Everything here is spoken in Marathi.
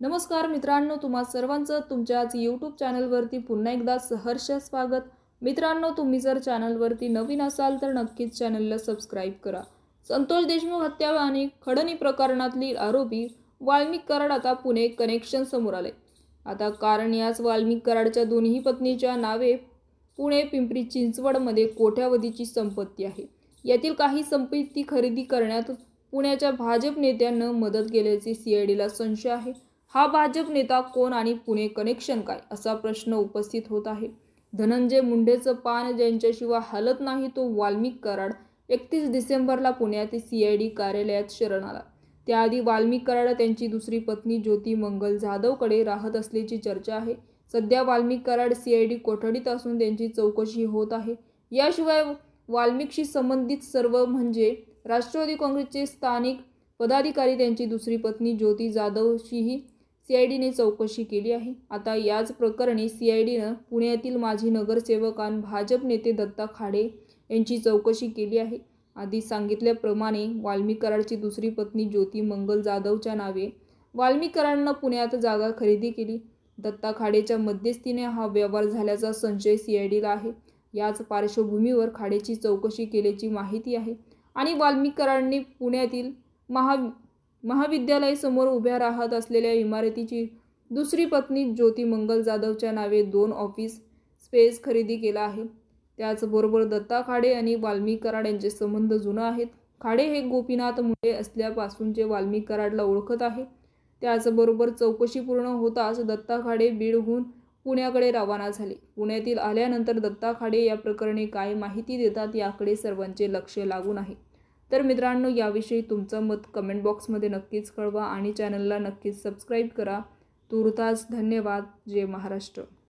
नमस्कार मित्रांनो तुम्हा सर्वांचं तुमच्याच यूट्यूब चॅनलवरती पुन्हा एकदा सहर्ष स्वागत. मित्रांनो तुम्ही जर चॅनलवरती नवीन असाल तर नक्कीच चॅनलला सबस्क्राईब करा. संतोष देशमुख हत्या आणि खडणी प्रकरणातली आरोपी वाल्मिक कराड आता पुणे कनेक्शन समोर आले. आता कारण याच वाल्मिक कराडच्या दोन्ही पत्नीच्या नावे पुणे पिंपरी चिंचवडमध्ये कोट्यावधीची संपत्ती आहे. यातील काही संपत्ती खरेदी करण्यात पुण्याच्या भाजप नेत्यांना मदत केल्याची सीआयडीला संशय आहे. हा भाजप नेता कोण आणि पुणे कनेक्शन काय असा प्रश्न उपस्थित होत आहे. धनंजय मुंडेचं पान ज्यांच्याशिवाय हलत नाही तो वाल्मिक कराड. एकतीस डिसेंबरला पुण्यात डी कार्यालयात शरण आला. त्याआधी वाल्मिक कराड त्यांची दुसरी पत्नी ज्योती मंगल जाधवकडे राहत असल्याची चर्चा आहे. सध्या Walmik Karad C I D कोठडीत असून त्यांची चौकशी होत आहे. याशिवाय वाल्मिकशी संबंधित सर्व म्हणजे राष्ट्रवादी काँग्रेसचे स्थानिक पदाधिकारी त्यांची दुसरी पत्नी ज्योती जाधवशीही सीआयडीने चौकशी केली आहे. आता याच प्रकरणी सीआयडीनं पुण्यातील माजी नगरसेवकान भाजप नेते दत्ता खाडे यांची चौकशी केली आहे. आधी सांगितल्याप्रमाणे वाल्मीकराडची दुसरी पत्नी ज्योती मंगल जाधवच्या नावे वाल्मिक पुण्यात जागा खरेदी केली. दत्ता खाडेच्या मध्यस्थीने हा व्यवहार झाल्याचा संशय सीआयडीला आहे. याच पार्श्वभूमीवर खाडेची चौकशी केल्याची माहिती आहे आणि वाल्मीकरांनी पुण्यातील महा महाविद्यालयासमोर उभ्या राहत असलेल्या इमारतीची दुसरी पत्नी ज्योती मंगल जाधवच्या नावे दोन ऑफिस स्पेस खरेदी केला आहे. त्याचबरोबर दत्ता खाडे आणि वाल्मी कराड यांचे संबंध जुना आहेत. खाडे हे गोपीनाथ मुंडे असल्यापासूनचे वाल्मी कराडला ओळखत आहे. त्याचबरोबर चौकशी पूर्ण होताच दत्ता खाडे बीडहून पुण्याकडे रवाना झाले. पुण्यातील आल्यानंतर दत्ता खाडे या प्रकरणी काय माहिती देतात याकडे सर्वांचे लक्ष लागून आहे. तर मित्रांनो याविषयी तुमचं मत कमेंट बॉक्समध्ये नक्कीच कळवा आणि चॅनलला नक्कीच सबस्क्राईब करा. तुर्तास धन्यवाद. जय महाराष्ट्र.